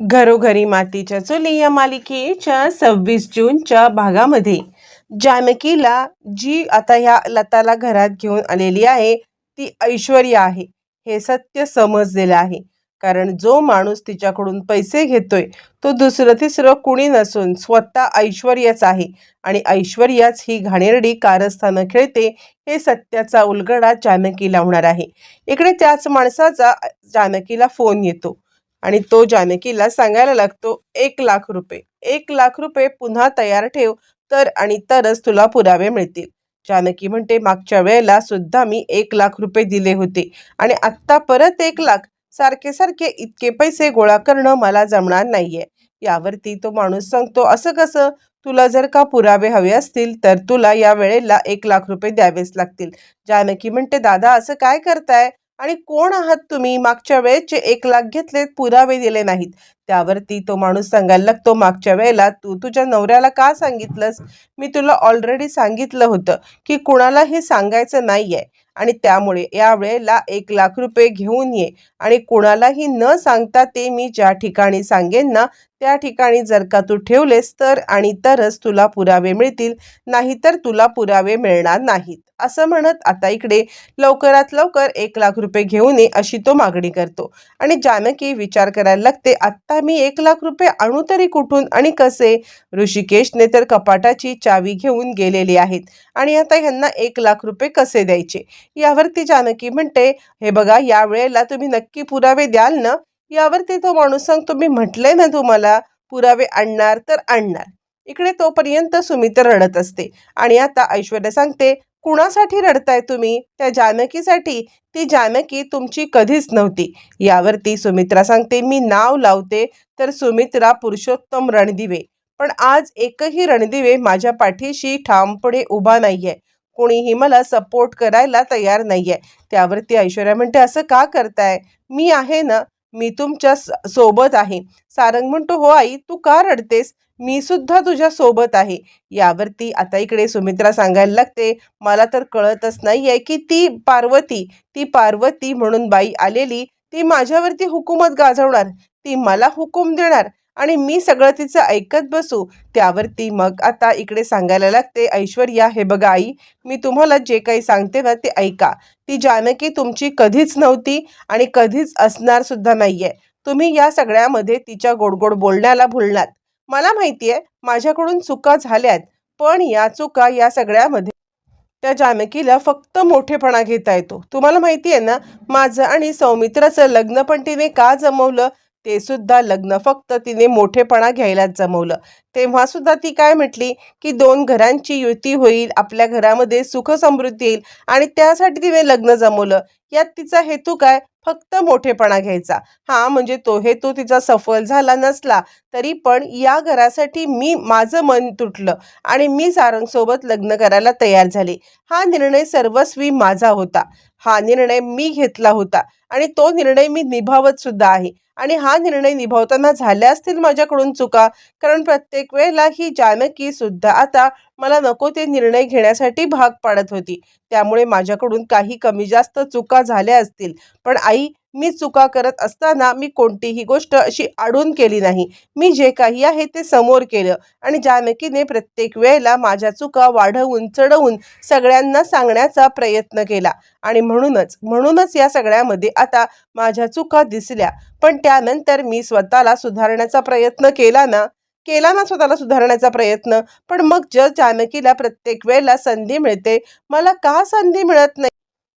घरोघरी मातीच्या चुली या मालिकेच्या सव्वीस जूनच्या भागामध्ये. जानकीला जी आता ह्या लताला घरात घेऊन आलेली आहे ती ऐश्वर्या आहे. हे सत्य समजलेलं आहे. कारण जो माणूस तिच्याकडून पैसे घेतोय तो दुसरं तिसरं कुणी नसून स्वतः ऐश्वर्याच आहे. आणि ऐश्वर्याच ही घाणेरडी कारस्थानं खेळते हे सत्याचा उलगडा जानकीला होणार आहे. इकडे त्याच माणसाचा जानकीला फोन येतो. आणि तो जानकीला सांगायला लागतो एक लाख रुपये एक लाख रुपये पुन्हा तयार ठेव तर आणि तरच तुला पुरावे मिळतील. जानकी म्हणते मागच्या वेळेला सुद्धा मी एक लाख रुपये दिले होते आणि आत्ता परत एक लाख. सारखे सारखे इतके पैसे गोळा करणं मला जमणार नाहीये. यावरती तो माणूस सांगतो असं कसं? तुला जर का पुरावे हवे असतील तर तुला या वेळेला एक लाख रुपये द्यावेच लागतील. जानकी म्हणते दादा असं काय करताय? आणि कोण आहात तुम्ही? मागच्या वेळेचे एक लाख घेतलेत पुरावे दिले नाहीत. त्यावरती तो माणूस सांगायला लागतो मागच्या वेळेला तू तुझ्या नवऱ्याला का सांगितलंस? मी तुला ऑलरेडी सांगितलं होतं की कुणाला हे सांगायचं नाही आहे आणि त्यामुळे या वेळेला एक लाख रुपये घेऊन ये. आणि कुणालाही न सांगता ते मी ज्या ठिकाणी सांगेन ना त्या ठिकाणी जर का तू ठेवलेस तर आणि तरच तुला पुरावे मिळतील नाहीतर तुला पुरावे मिळणार नाहीत. असं म्हणत आता इकडे लवकरात लवकर एक लाख रुपये घेऊन ये अशी तो मागणी करतो. आणि जानकी विचार करायला लागते आत्ता मी एक लाख रुपये आणू तरी कुठून आणि कसे? ऋषिकेशने तर कपाटाची चावी घेऊन गेलेली आहेत आणि आता ह्यांना एक लाख रुपये कसे द्यायचे? यावरती जानकी म्हणते हे बघा या वेळेला तुम्ही नक्की पुरावे द्याल ना यावरती तो माणूस सांगतो मी म्हटलंय ना तुम्हाला पुरावे आणणार तर आणणार. इकडे तोपर्यंत सुमित रडत असते. आणि आता ऐश्वर्या सांगते कुणासाठी रडताय तुम्ही? त्या जानकीसाठी? ती जानकी तुमची कधीच नव्हती. यावरती सुमित्रा सांगते मी नाव लावते तर सुमित्रा पुरुषोत्तम रणदिवे. पण आज एकही रणदिवे माझ्या पाठीशी ठामपणे उभा नाहीये. कोणीही मला सपोर्ट करायला तयार नाहीये. त्यावरती ऐश्वर्या म्हणते असं का करताय? मी आहे ना मी तुमच्या स- सोबत आहे. सारंग म्हणतो हो आई तू का रडतेस? मी सुद्धा तुझ्या सोबत आहे. यावरती आता इकडे सुमित्रा सांगायला लागते मला तर कळतच नाहीये की ती पार्वती ती पार्वती म्हणून बाई आलेली ती माझ्यावरती हुकूमत गाजवणार ती मला हुकूम देणार आणि मी सगळं तिचं ऐकत बसू त्यावरती मग आता इकडे सांगायला लागते ऐश्वर्या हे बघा आई मी तुम्हाला जे काही सांगते ना ते ऐका. ती जानकी तुमची कधीच नव्हती आणि कधीच असणार सुद्धा नाहीये. तुम्ही या सगळ्यामध्ये तिच्या गोडगोड बोलण्याला भुलणार. मला माहितीये माझ्याकडून चुका झाल्यात पण या चुका या सगळ्यामध्ये त्या जानकीला फक्त मोठेपणा घेता येतो. तुम्हाला माहिती आहे ना माझं आणि सौमित्राचं लग्न पण तिने का जमवलं? ते सुद्धा लग्न फक्त तिने मोठेपणा घ्यायलाच जमवलं. तेव्हा सुद्धा ती काय म्हटली? की दोन घरांची युती होईल आपल्या घरामध्ये सुख समृद्धी येईल आणि त्यासाठी तिने लग्न जमवलं. यात तिचा हेतू काय? फक्त मोठेपणा घ्यायचा. हा म्हणजे तो हेतू तिचा सफल झाला नसला तरी पण या घरासाठी मी माझं मन तुटलं आणि मी सारंगसोबत लग्न करायला तयार झाले. हा निर्णय सर्वस्वी माझा होता. हा निर्णय मी घेतला होता आणि तो निर्णय मी निभावत सुद्धा आहे. आणि हा निर्णय निभावताना झाल्या असतील माझ्याकडून चुका. कारण प्रत्येक वेळेला ही जानकी सुद्धा आता मला नको ते निर्णय घेण्यासाठी भाग पाडत होती. त्यामुळे माझ्याकडून काही कमी जास्त चुका झाल्या असतील. पण आई मी चुका करत असताना मी कोणतीही गोष्ट अशी आडून केली नाही. मी जे काही आहे ते समोर केलं आणि जानकीने प्रत्येक वेळेला माझ्या चुका वाढवून चढवून सगळ्यांना सांगण्याचा प्रयत्न केला. आणि म्हणूनच म्हणूनच या सगळ्यामध्ये आता माझ्या चुका दिसल्या. पण त्यानंतर मी स्वतःला सुधारण्याचा प्रयत्न केला ना? केला ना स्वतःला सुधारण्याचा प्रयत्न? पण मग जर जानकीला प्रत्येक वेळेला संधी मिळते मला का संधी मिळत नाही?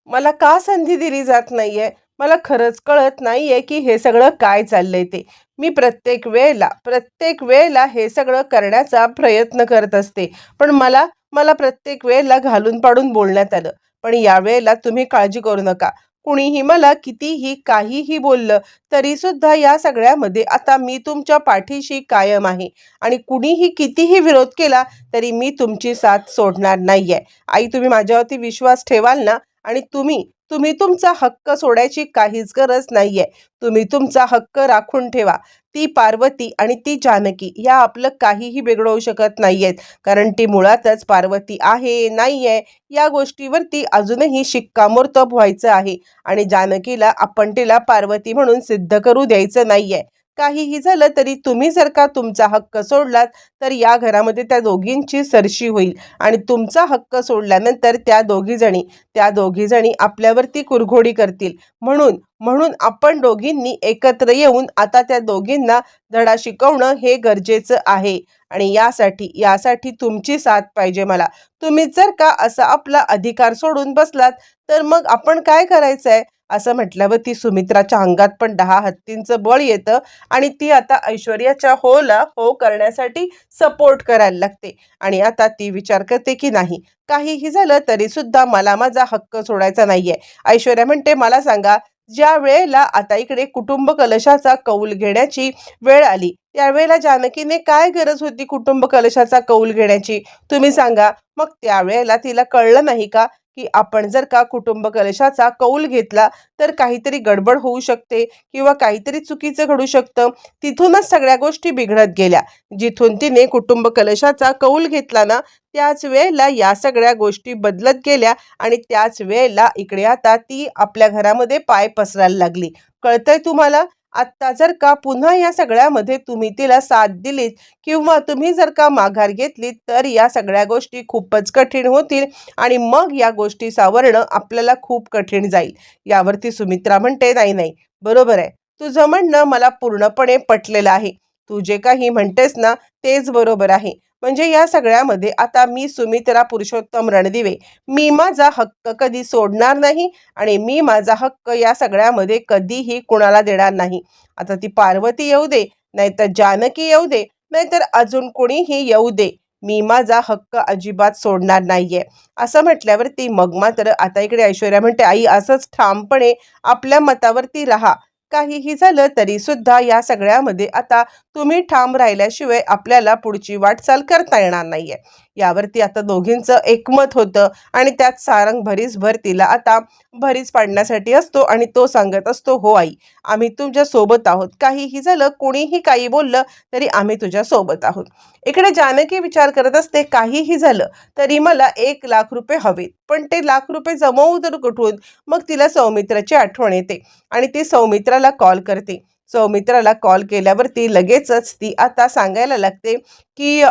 मला का संधी दिली जात नाहीये? मला खरंच कळत नाहीये की हे सगळं काय चाललंय ते. मी प्रत्येक वेळेला प्रत्येक वेळेला हे सगळं करण्याचा प्रयत्न करत असते. पण मला मला प्रत्येक वेळेला घालून पाडून बोलण्यात आलं. पण यावेळेला तुम्ही काळजी करू नका. कुणीही मला कितीही काहीही बोललं तरी सुद्धा या सगळ्यामध्ये आता मी तुमच्या पाठीशी कायम आहे. आणि कुणीही कितीही विरोध केला तरी मी तुमची साथ सोडणार नाहीये. आई तुम्ही माझ्यावरती विश्वास ठेवाल ना? आणि तुम्ही तुम्ही तुमचा हक्क सोडायची काहीच गरज नाहीये. तुम्ही तुमचा हक्क राखून ठेवा. ती पार्वती आणि ती जानकी या आपलं काहीही बिघडवू शकत नाहीयेत. कारण ती मुळातच पार्वती आहे नाहीये या गोष्टीवरती अजूनही शिक्कामोर्तब व्हायचं आहे. आणि जानकीला आपण तिला पार्वती म्हणून सिद्ध करू द्यायचं नाहीये. काहीही झालं तरी तुम्ही जर का तुमचा हक्क सोडलात तर या घरामध्ये त्या दोघींची सरशी होईल. आणि तुमचा हक्क सोडल्यानंतर त्या दोघीजणी त्या दोघीजणी आपल्यावरती कुरघोडी करतील. म्हणून म्हणून आपण दोघींनी एकत्र येऊन आता त्या दोघींना धडा शिकवणं हे गरजेचं आहे. आणि यासाठी यासाठी तुमची साथ पाहिजे मला. तुम्ही जर का असा आपला अधिकार सोडून बसलात तर मग आपण काय करायचं आहे असं म्हटल्यावर ती सुमित्राच्या अंगात पण दहा हत्तींचं बळ येतं आणि ती आता ऐश्वर्याच्या होला हो करण्यासाठी सपोर्ट करायला लागते. आणि आता ती विचार करते की नाही काहीही झालं तरी सुद्धा मला माझा हक्क सोडायचा नाहीये. ऐश्वर्या म्हणते मला सांगा ज्या वेळेला आता इकडे कुटुंब कलशाचा कौल घेण्याची वेळ आली त्यावेळेला जानकीने काय गरज होती कुटुंब कलशाचा कौल घेण्याची? तुम्ही सांगा मग त्यावेळेला तिला कळलं नाही का? की आपण जर का कुटुंब कलशाचा कौल घेतला तर काहीतरी गडबड होऊ शकते किंवा काहीतरी चुकीचं घडू शकतं. तिथूनच सगळ्या गोष्टी बिघडत गेल्या. जिथून तिने कुटुंब कलशाचा कौल घेतला ना त्याच वेळेला या सगळ्या गोष्टी बदलत गेल्या आणि त्याच वेळेला इकडे आता ती आपल्या घरामध्ये पाय पसरायला लागली. कळतंय तुम्हाला? आत्ता जर का पुन्हा या सगळ्यामध्ये तुम्ही तिला साथ दिलीत किंवा तुम्ही जर का माघार घेतलीत तर या सगळ्या गोष्टी खूपच कठीण होतील आणि मग या गोष्टी सावरणं आपल्याला खूप कठीण जाईल. यावरती सुमित्रा म्हणते नाही नाही बरोबर आहे. तुझं म्हणणं मला पूर्णपणे पटलेलं आहे. तू जे काही म्हणतेस ना तेच बरोबर आहे. म्हणजे या सगळ्यामध्ये आता मी सुमित्रा पुरुषोत्तम रणदिवे मी माझा हक्क कधी सोडणार नाही आणि मी माझा हक्क या सगळ्यामध्ये कधीही कुणाला देणार नाही. आता ती पार्वती येऊ दे नाहीतर जानकी येऊ दे नाहीतर अजून कोणीही येऊ दे मी माझा हक्क अजिबात सोडणार नाहीये. असं म्हटल्यावरती मग मात्र आता इकडे ऐश्वर्या म्हणते आई असंच ठामपणे आपल्या मतावरती राहा. काहीही झालं तरी सुद्धा या सगळ्यामध्ये आता तुम्ही ठाम राहिल्याशिवाय आपल्याला पुढची वाटचाल करता येणार नाहीये. यावरती आता दोघींचं एकमत होतं आणि त्यात सारंग भरीसभर तिला आता भरीस पाडण्यासाठी असतो आणि तो सांगत असतो हो आई आम्ही तुमच्यासोबत आहोत. काहीही झालं कोणीही काही बोललं तरी आम्ही तुझ्या सोबत आहोत. इकडे जानकी विचार करत असते काहीही झालं तरी मला एक लाख रुपये हवेत. पण ते लाख रुपये जमवू तर कुठून? मग तिला सौमित्राची आठवण येते आणि ती सौमित्राला कॉल करते. सौमित्राला कॉल केल्यावरती लगेचच ती आता सांगायला लागते की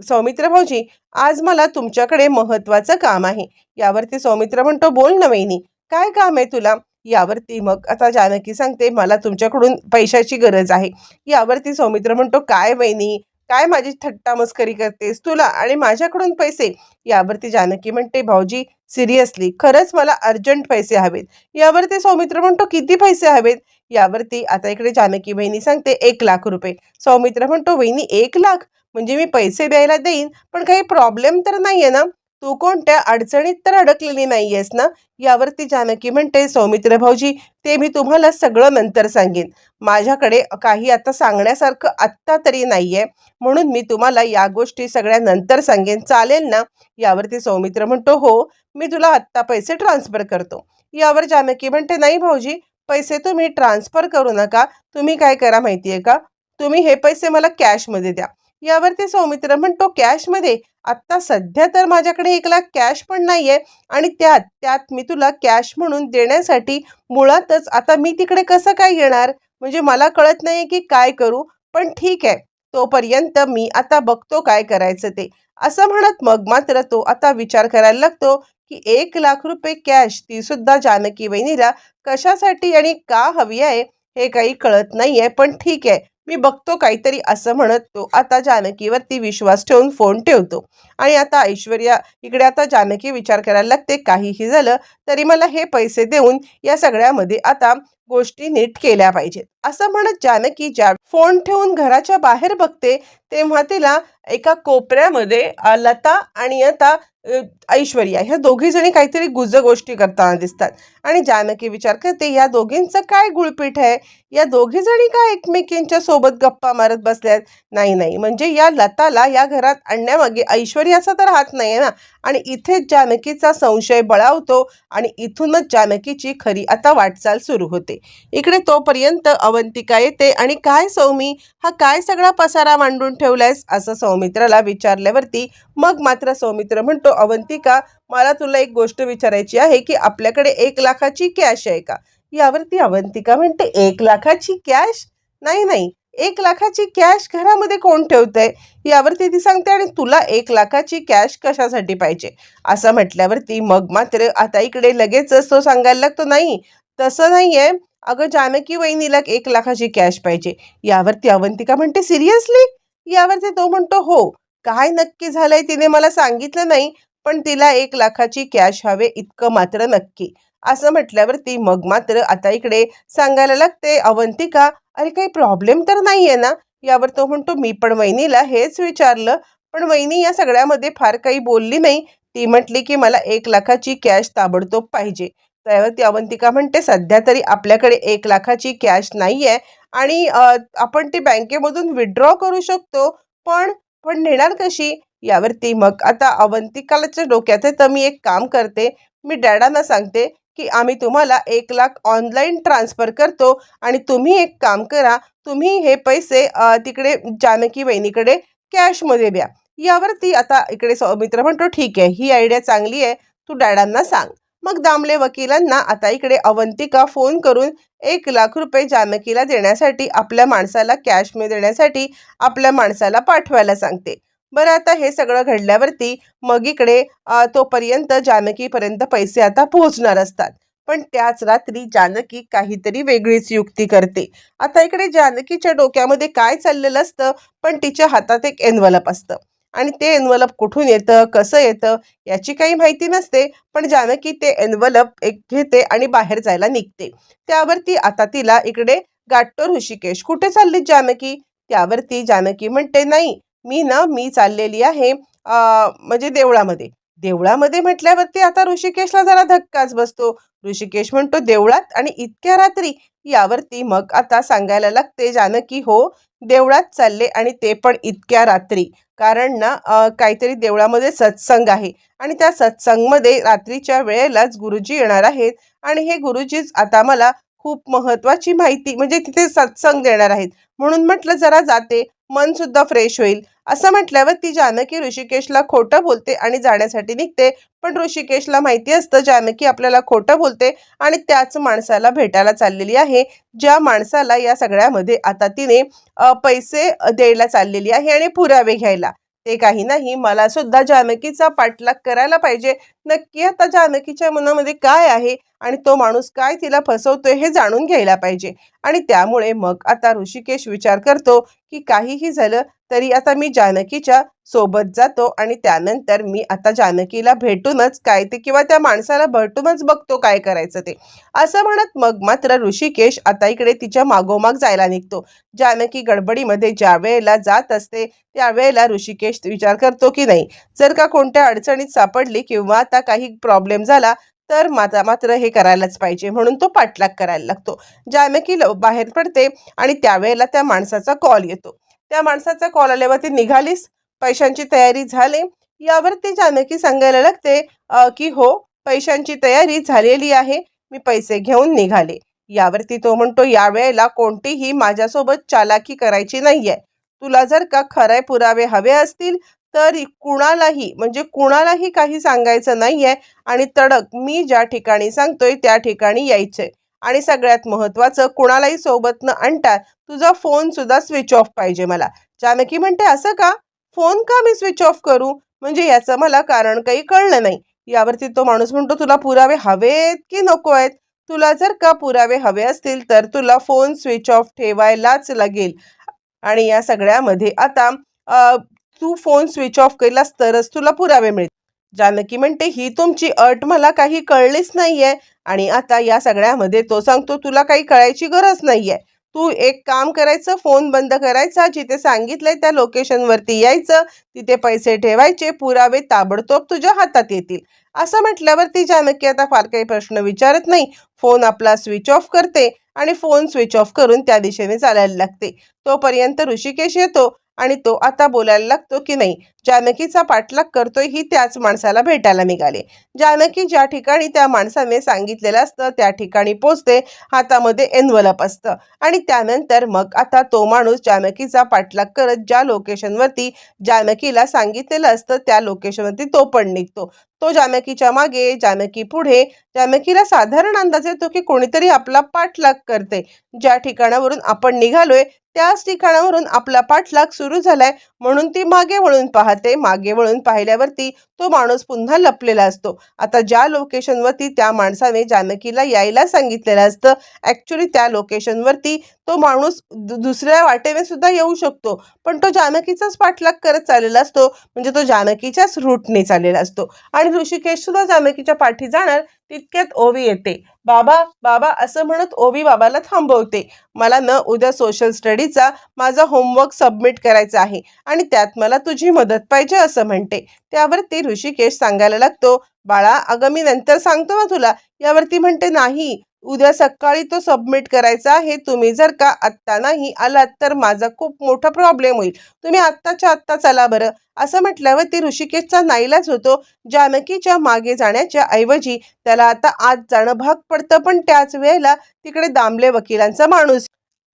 सौमित्र भाऊजी आज मला तुमच्याकडे महत्वाचं काम आहे. यावरती सौमित्र म्हणतो बोल ना वहिनी काय काम आहे तुला? यावरती मग आता जानकी सांगते मला तुमच्याकडून पैशाची गरज आहे. यावरती सौमित्र म्हणतो काय वहिनी काय माझी थट्टा मस्करी करतेस तुला आणि माझ्याकडून पैसे? यावरती जानकी म्हणते भाऊजी सिरियसली खरंच मला अर्जंट पैसे हवेत. यावरती सौमित्र म्हणतो किती पैसे हवेत? यावरती आता इकडे जानकी बहिणी सांगते एक लाख रुपये. सौमित्र म्हणतो वहिनी एक लाख? म्हणजे मी पैसे द्यायला देईन पण काही प्रॉब्लेम तर नाही आहे ना. तू कोणत्या अडचणीत तर अडकलेली नाही आहेस ना? यावरती जानकी म्हणते सौमित्र भाऊजी ते मी तुम्हाला सगळं नंतर सांगेन. माझ्याकडे काही आता सांगण्यासारखं आत्ता तरी नाही आहे म्हणून मी तुम्हाला या गोष्टी सगळ्या नंतर सांगेन. चालेल ना? यावरती सौमित्र म्हणतो हो मी तुला आत्ता पैसे ट्रान्सफर करतो. यावर जानकी म्हणते नाही भाऊजी पैसे तुम्ही ट्रान्सफर करू नका. तुम्ही काय करा माहिती आहे का? तुम्ही हे पैसे मला कॅशमध्ये द्या. यावर ते सौमित्र म्हणतो कॅशमध्ये आत्ता सध्या तर माझ्याकडे एक लाख कॅश पण नाही आहे आणि त्यात त्यात मी तुला कॅश म्हणून देण्यासाठी मुळातच आता मी तिकडे कसं काय येणार? म्हणजे मला कळत नाही की काय करू पण ठीक आहे तोपर्यंत मी आता बघतो काय करायचं ते. असं म्हणत मग मात्र तो आता विचार करायला लागतो की एक लाख रुपये कॅश ती सुद्धा जानकी वहिनीला कशासाठी आणि का हवी आहे हे काही कळत नाहीये पण ठीक आहे मी बघतो काहीतरी असं म्हणत. तो आता जानकीवरती विश्वास ठेवून फोन ठेवतो. आणि आता ऐश्वर्या इकडे आता जानकी विचार करायला लागते. काहीही झालं तरी मला हे पैसे देऊन या सगळ्यामध्ये आता गोष्टी नीट केल्या पाहिजेत. असं म्हणत जानकी ज्या फोन ठेवून घराच्या बाहेर बघते तेव्हा तिला एका कोपऱ्यामध्ये लता आणि आता ऐश्वर्या ह्या दोघी जणी काहीतरी गुज गोष्टी करताना दिसतात. आणि जानकी विचार करते या दोघींचं काय गुळपीठ आहे? या दोघी जणी का एकमेकींच्या सोबत गप्पा मारत बसल्यात? नाही नाही. म्हणजे या लताला या घरात आणण्यामागे ऐश्वर्याचा तर हात नाही आहे ना. आणि इथेच जानकीचा संशय बळावतो आणि इथूनच जानकीची खरी आता वाटचाल सुरू होते. इकडे तोपर्यंत अवंतिका येते. आणि काय सौमी? हा काय सगळा पसारा मांडून ठेवलायस? असं सौमित्राला विचारल्यावरती मग मात्र सौमित्र म्हणतो अवंतिका मला तुला एक गोष्ट विचारायची आहे की आपल्याकडे एक लाखाची कॅश आहे का? यावरती अवंतिका म्हणते एक लाखाची कॅश? नाही नाही. एक लाखाची कॅश घरामध्ये कोण ठेवतंय? यावरती ती सांगते आणि तुला एक लाखाची कॅश कशासाठी पाहिजे? असं म्हटल्यावरती मग मात्र आता इकडे लगेचच तो सांगायला लागतो नाही तसं नाही आहे अगं जानकी वहिनीला एक लाखाची कॅश पाहिजे. यावरती अवंतिका म्हणते सिरियसली यावरती तो म्हणतो हो. काय नक्की झालंय तिने मला सांगितलं नाही पण तिला एक लाखाची कॅश हवे इतकं मात्र नक्की. असं म्हटल्यावरती मग मात्र आता इकडे सांगायला लागते अवंतिका अरे काही प्रॉब्लेम तर नाही आहे ना? यावर तो म्हणतो मी पण वहिनीला हेच विचारलं पण वहिनी या सगळ्यामध्ये फार काही बोलली नाही. ती म्हटली की मला एक लाखाची कॅश ताबडतोब पाहिजे. त्यावरती अवंतिका म्हणते सध्या तरी आपल्याकडे एक लाखाची कॅश नाही आहे आणि आपण ती बँकेमधून विड्रॉ करू शकतो पण पण नेणार कशी? यावरती मग आता अवंतिकाच्या डोक्यात आहे तर मी एक काम करते. मी डॅडांना सांगते की आम्ही तुम्हाला एक लाख ऑनलाईन ट्रान्सफर करतो आणि तुम्ही एक काम करा तुम्ही हे पैसे तिकडे जानकी वहिनीकडे कॅशमध्ये द्या. यावरती आता इकडे सौमित्र म्हणतो ठीक आहे ही आयडिया चांगली आहे. तू डॅडांना सांग. मग दामले वकिलांना आता इकडे अवंतिका फोन करून एक लाख रुपये जानकीला देण्यासाठी आपल्या माणसाला कॅशमध्ये देण्यासाठी आपल्या माणसाला पाठवायला सांगते. बरं आता हे सगळं घडल्यावरती मग इकडे तोपर्यंत जानकीपर्यंत पैसे आता पोहोचणार असतात. पण त्याच रात्री जानकी काहीतरी वेगळीच युक्ती करते. आता इकडे जानकीच्या डोक्यामध्ये काय चाललेलं असतं पण तिच्या हातात एक एनवलप असतं. आणि ते एनवलप कुठून येतं कसं येतं याची काही माहिती नसते पण जानकी ते एनवलप एक घेते आणि बाहेर जायला निघते. त्यावरती आता तिला इकडे गाठतो ऋषिकेश. कुठे चालली जानकी? त्यावरती जानकी म्हणते नाही मी ना मी चाललेली आहे म्हणजे देवळामध्ये. देवळामध्ये म्हटल्यावरती आता ऋषिकेशला जरा धक्काच बसतो. ऋषिकेश म्हणतो देवळात आणि इतक्या रात्री? यावरती मग आता सांगायला लागते जानकी हो देवळात चालले आणि ते पण इतक्या रात्री. कारण ना काहीतरी देवळामध्ये सत्संग आहे. आणि त्या सत्संगमध्ये रात्रीच्या वेळेलाच गुरुजी येणार आहेत. आणि हे गुरुजीच आता मला खूप महत्त्वाची माहिती म्हणजे तिथे सत्संग देणार आहेत. म्हणून म्हटलं जरा जाते. मन सुद्धा फ्रेश होईल. असं म्हटल्यावर ती जानकी ऋषिकेशला खोटं बोलते आणि जाण्यासाठी निघते. पण ऋषिकेशला माहिती असतं जानकी आपल्याला खोटं बोलते आणि त्याच माणसाला भेटायला चाललेली आहे. ज्या माणसाला या सगळ्यामध्ये आता तिने पैसे द्यायला चाललेली आहे आणि पुरावे घ्यायला. ते काही नाही मला सुद्धा जानकीचा पाठलाग करायला पाहिजे. नक्की आता जानकीच्या मनामध्ये काय आहे आणि तो माणूस काय तिला फसवतोय हे जाणून घ्यायला पाहिजे. आणि त्यामुळे मग आता ऋषिकेश विचार करतो की काहीही झालं तरी आता मी जानकीच्या सोबत जातो आणि त्यानंतर मी आता जानकीला भेटूनच काय ते किंवा त्या माणसाला भेटूनच बघतो काय करायचं ते. असं म्हणत मग मात्र ऋषिकेश आता इकडे तिच्या मागोमाग जायला निघतो. जानकी गडबडीमध्ये ज्या वेळेला जात असते त्यावेळेला ऋषिकेश विचार करतो की नाही? जर का कोणत्या अडचणीत सापडली किंवा आता काही प्रॉब्लेम झाला तर माझा मात्र हे करायलाच पाहिजे म्हणून तो पाठलाग करायला लागतो. जानकी लव बाहेर पडते आणि त्यावेळेला त्या माणसाचा कॉल येतो. त्या माणसाचा कॉल आल्यावर ती निघालीस पैशांची तयारी झाली यावरती जानकी सांगायला लागते की हो पैशांची तयारी झालेली आहे मी पैसे घेऊन निघाले. यावरती तो म्हणतो यावेळेला कोणतीही माझ्यासोबत चालाकी करायची नाहीये. तुला जर का खरे पुरावे हवे असतील तरी कुणालाही म्हणजे कुणालाही काही सांगायचं नाहीये आणि तडक मी ज्या ठिकाणी सांगतोय त्या ठिकाणी यायचंय. आणि सगळ्यात महत्वाचं कुणालाही सोबत न आणता तुझा फोन सुद्धा स्विच ऑफ पाहिजे मला. जानकी म्हणते असं का? फोन का मी स्विच ऑफ करू? म्हणजे याचं मला कारण काही कळलं नाही. यावरती तो माणूस म्हणतो तुला पुरावे हवेत की नको आहेत? तुला जर का पुरावे हवे असतील तर तुला फोन स्विच ऑफ ठेवायलाच लागेल. आणि या सगळ्यामध्ये आता तू फोन स्विच ऑफ केलास तरच तुला पुरावे मिळतील. जानकी म्हणते ही तुमची अट मला काही कळलीच नाहीये आणि आता या सगळ्यामध्ये तो सांगतो तुला काही कळायची गरज नाहीये. तू एक काम करायचं फोन बंद करायचा जिथे सांगितलंय त्या लोकेशनवरती यायचं तिथे पैसे ठेवायचे पुरावे ताबडतोब तुझ्या हातात येतील. असं म्हटल्यावर ती जानकी आता फार काही प्रश्न विचारत नाही. फोन आपला स्विच ऑफ करते आणि फोन स्विच ऑफ करून त्या दिशेने चालायला लागते. तोपर्यंत ऋषिकेश येतो आणि तो आता बोलायला लागतो की नाही? जानकीचा पाठलाग करतोय ही त्याच माणसाला भेटायला निघाले. जानकी ज्या ठिकाणी त्या माणसाने सांगितलेलं असतं त्या ठिकाणी पोचते हातामध्ये एनवलप असतं. आणि त्यानंतर मग आता तो माणूस जानकीचा पाठलाग करत ज्या लोकेशनवरती जानकीला सांगितलेलं असतं त्या लोकेशनवरती तो पण निघतो. तो जानकीच्या मागे जानकी पुढे जानकीला साधारण अंदाज येतो की कोणीतरी आपला पाठलाग करते. ज्या ठिकाणावरून आपण निघालोय त्याच ठिकाणावरून आपला पाठलाग सुरू झालाय. म्हणून ती मागे वळून पाहते. मागे वळून पाहिल्यावरती तो माणूस पुन्हा लपलेला असतो. आता ज्या लोकेशनवरती त्या माणसाने जानकीला यायला सांगितलेलं असतं ॲक्च्युली त्या लोकेशनवरती तो माणूस दु- दुसऱ्या वाटेने सुद्धा येऊ शकतो. पण तो जानकीचाच पाठलाग करत चाललेला असतो. म्हणजे तो जानकीच्याच रूटने चाललेला असतो. आणि ऋषिकेश सुद्धा जानकीच्या पाठी जाणार तितक्यात ओवी येते. बाबा बाबा असं म्हणत ओवी बाबाला थांबवते. मला न उद्या सोशल स्टडीचा माझा होमवर्क सबमिट करायचा आहे आणि त्यात मला तुझी मदत पाहिजे असं म्हणते. त्यावर ते ऋषिकेश सांगायला लागतो बाळा अगं मी नंतर सांगतो ना तुला. यावरती म्हणते नाही उद्या सकाळी तो सबमिट करायचा आहे तुम्ही जर का आत्ता नाही आलात तर माझा खूप मोठा प्रॉब्लेम होईल. तुम्ही आत्ताच्या आत्ता चला बरं. असं म्हटल्यावर ती ऋषिकेशचा नाईलाज होतो. जानकीच्या मागे जाण्याच्या ऐवजी त्याला आता आत जाणं भाग पडतं. पण त्याच वेळेला तिकडे दामले वकिलांचा माणूस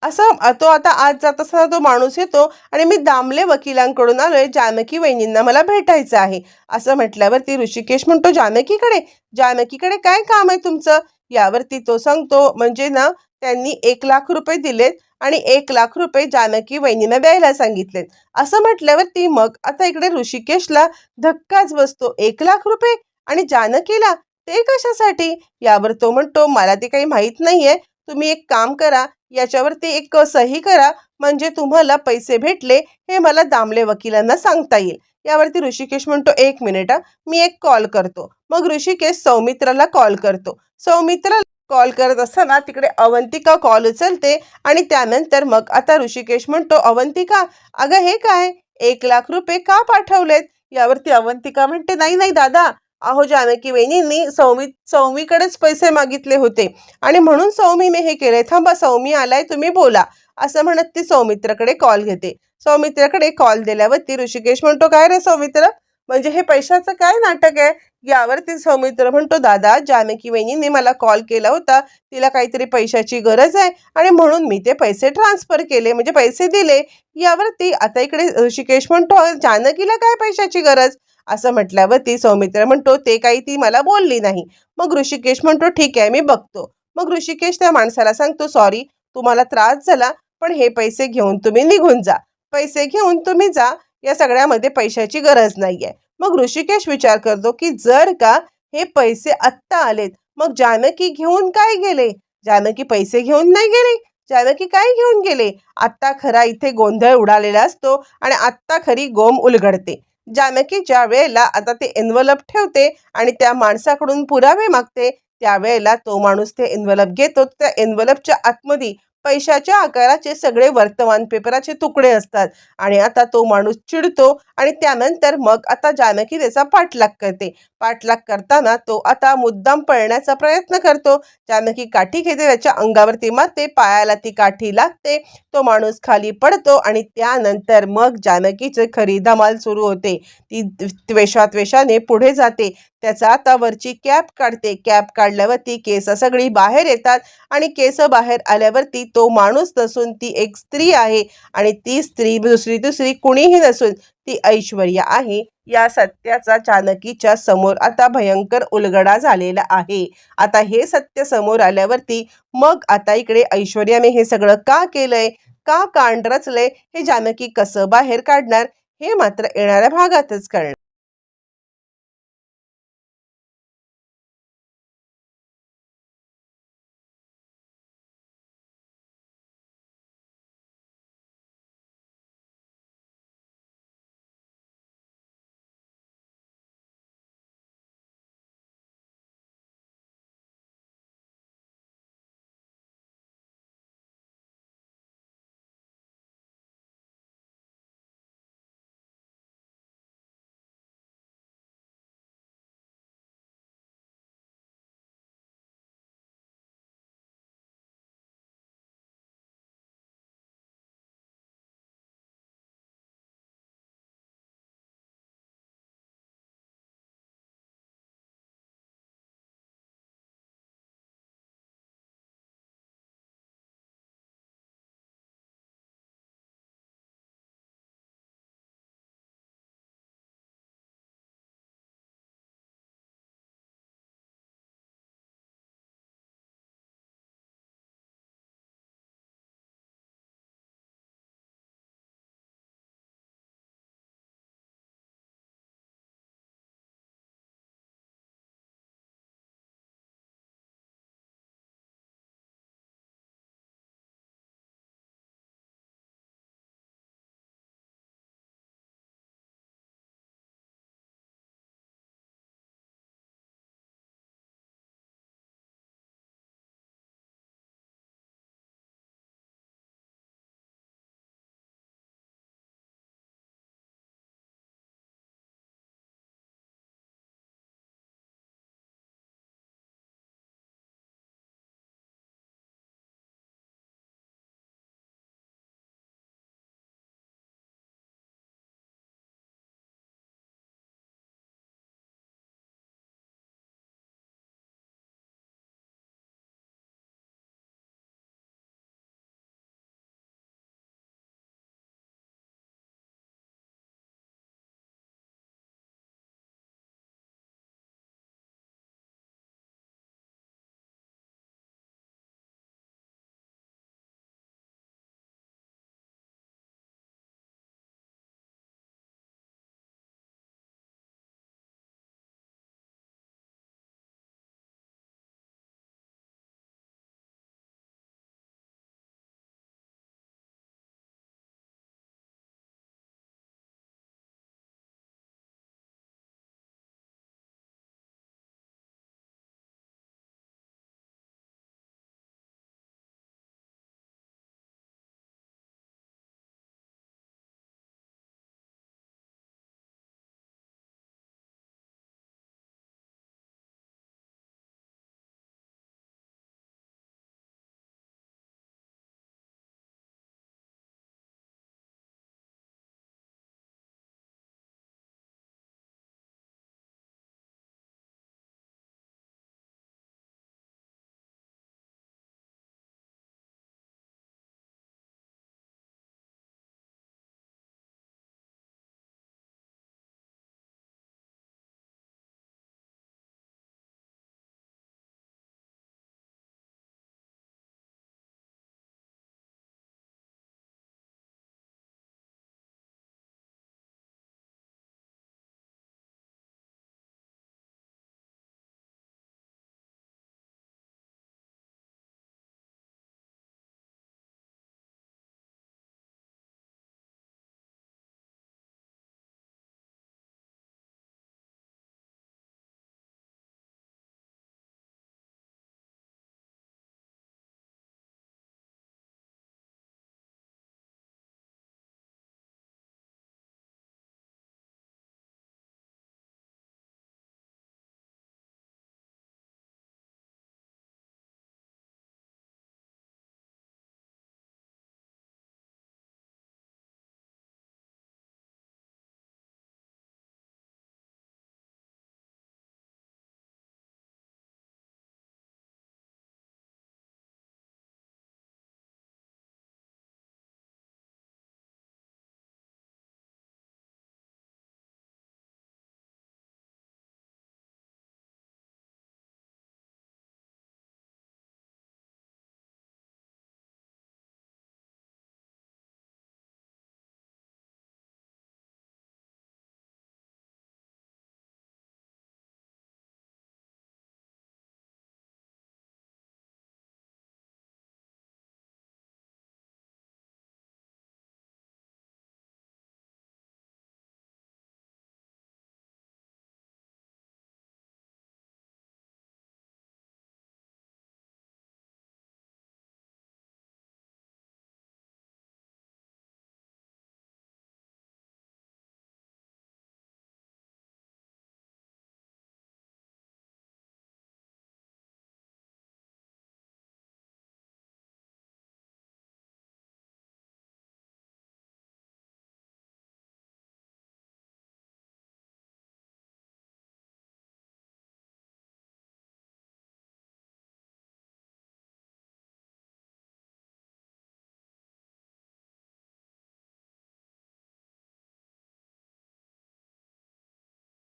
असं तो आता आज जात असताना तो माणूस येतो आणि मी दामले वकिलांकडून आलोय जानकी वहिनींना मला भेटायचं आहे. असं म्हटल्यावर ती ऋषिकेश म्हणतो जानकीकडे जानकीकडे काय काम आहे तुमचं? यावरती तो सांगतो म्हणजे ना त्यांनी एक लाख रुपये दिलेत आणि एक लाख रुपये जानकी वहिनींना द्यायला सांगितलेत. असं म्हटल्यावर ती मग आता इकडे ऋषिकेशला धक्काच बसतो एक लाख रुपये? आणि जानकीला ते कशासाठी? यावर तो म्हणतो मला ते काही माहीत नाहीये. तुम्ही एक काम करा याच्यावरती एक सही करा म्हणजे तुम्हाला पैसे भेटले हे मला दामले वकिलांना सांगता येईल. यावरती ऋषिकेश म्हणतो एक मिनिट हा, मी एक कॉल करतो. मग ऋषिकेश सौमित्राला कॉल करतो. सौमित्रा कॉल करत असताना तिकडे अवंतिका कॉल उचलते आणि त्यानंतर मग आता ऋषिकेश म्हणतो अवंतिका अगं हे काय? एक लाख रुपये का पाठवलेत? यावरती अवंतिका म्हणते नाही नाही दादा अहो जानकी वेणींनी सौमी सौमीकडेच पैसे मागितले होते. आणि म्हणून सौमीने हे केले थांबा सौमी आलाय तुम्ही बोला. असं म्हणत ती सौमित्राकडे कॉल घेते. सौमित्राकडे कॉल दिल्यावरती ऋषिकेश म्हणतो काय रे सौमित्र? म्हणजे हे पैशाचं काय नाटक आहे? यावरती सौमित्र म्हणतो दादा जानकी वहिनीने मला कॉल केला होता. तिला काहीतरी पैशाची गरज आहे आणि म्हणून मी ते पैसे ट्रान्सफर केले म्हणजे पैसे दिले. यावरती आता इकडे ऋषिकेश म्हणतो जानकीला काय पैशाची गरज? असं म्हटल्यावरती सौमित्र म्हणतो ते काही ती मला बोलली नाही. मग ऋषिकेश म्हणतो ठीक आहे मी बघतो. मग ऋषिकेश त्या माणसाला सांगतो सॉरी तुम्हाला त्रास झाला पण हे पैसे घेऊन तुम्ही निघून जा. पैसे घेऊन तुम्ही जा या सगळ्यामध्ये पैशाची गरज नाही आहे मग ऋषिकेश विचार करतो की जर का हे पैसे आत्ता आलेत मग जानकी घेऊन काय गेले? जानकी पैसे घेऊन नाही गेले? जानकी काय घेऊन गेले? आत्ता खरा इथे गोंधळ उडालेला असतो आणि आत्ता खरी गोम उलगडते. जानकी ज्या वेळेला आता ते एन्व्हलप ठेवते आणि त्या माणसाकडून पुरावे मागते त्यावेळेला तो माणूस ते एन्व्हलप घेतो. त्या एन्व्हलपच्या आतमध्ये पैशाच्या आकाराचे सगळे वर्तमानपेपराचे तुकडे असतात. आणि आता तो माणूस चिडतो आणि त्यानंतर मग आता जानकी त्याचा पाठलाग करते. पाठलाग करताना तो आता मुद्दाम पळण्याचा प्रयत्न करतो. जानकी काठी घेते त्याच्या अंगावरती मारते पायाला ती काठी लागते. तो माणूस खाली पडतो आणि त्यानंतर मग जानकीचे खरी धमाल सुरू होते. ती त्वेषात्वेषाने पुढे जाते. त्याचा आता वरची कॅप काढते. कॅप काढल्यावरती केस सगळी बाहेर येतात आणि केस बाहेर आल्यावरती तो माणूस नसून ती एक स्त्री आहे आणि ती स्त्री दुसरी दुसरी कुणीही नसून ती ऐश्वर्या आहे. या सत्याचा जानकीच्या समोर आता भयंकर उलगडा झालेला आहे. आता हे सत्य समोर आल्यावरती मग आता इकडे ऐश्वर्याने हे सगळं का केलंय? का कांड रचलंय? हे जानकी कसं बाहेर काढणार? हे मात्र येणाऱ्या भागातच कळणार.